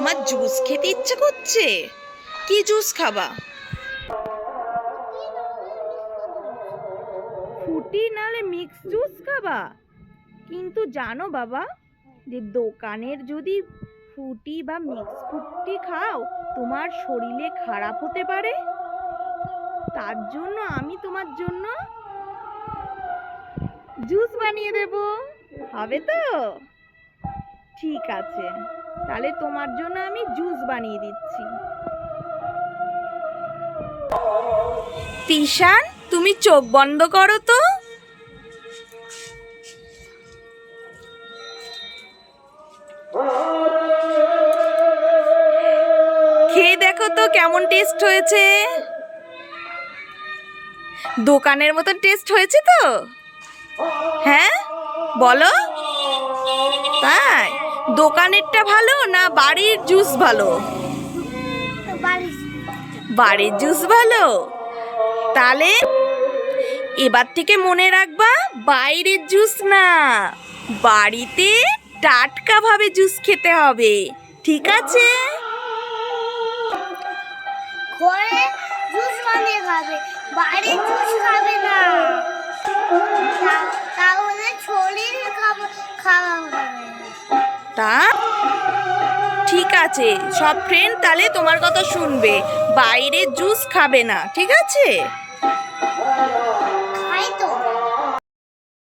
তোমার জুস খেতে ইচ্ছে করছে? কি জুস খাবা? ফুটি নালে মিক্স জুস খাবা। কিন্তু জানো বাবা, যে দোকানের যদি ফুটি বা মিক্স ফুটি খাও, তোমার শরীরে খারাপ হতে পারে। তার জন্য আমি তোমার জন্য জুস বানিয়ে দেব। হবে তো? ঠিক আছে। তাহলে তোমার জন্য আমি জুস বানিয়ে দিচ্ছি। তিশান, তুমি চোখ বন্ধ করো তো। খেয়ে দেখো তো কেমন টেস্ট হয়েছে। দোকানের মতন টেস্ট হয়েছে তো? হ্যাঁ? বলো। তাই? দোকানেরটা ভালো না বাড়ির জুস ভালো? বাড়ির জুস ভালো? তাহলে এবার থেকে মনে রাখবা বাইরের জুস না বাড়িতে টাটকা ভাবে জুস খেতে হবে ঠিক আছে? ঘরে জুস বানিয়ে খাবে বাইরে জুস খাবে না। তা ঠিক আছে, সব ফ্রেন্ড তাহলে তোমার কথা শুনবে। বাইরে জুস খাবে না, ঠিক আছে?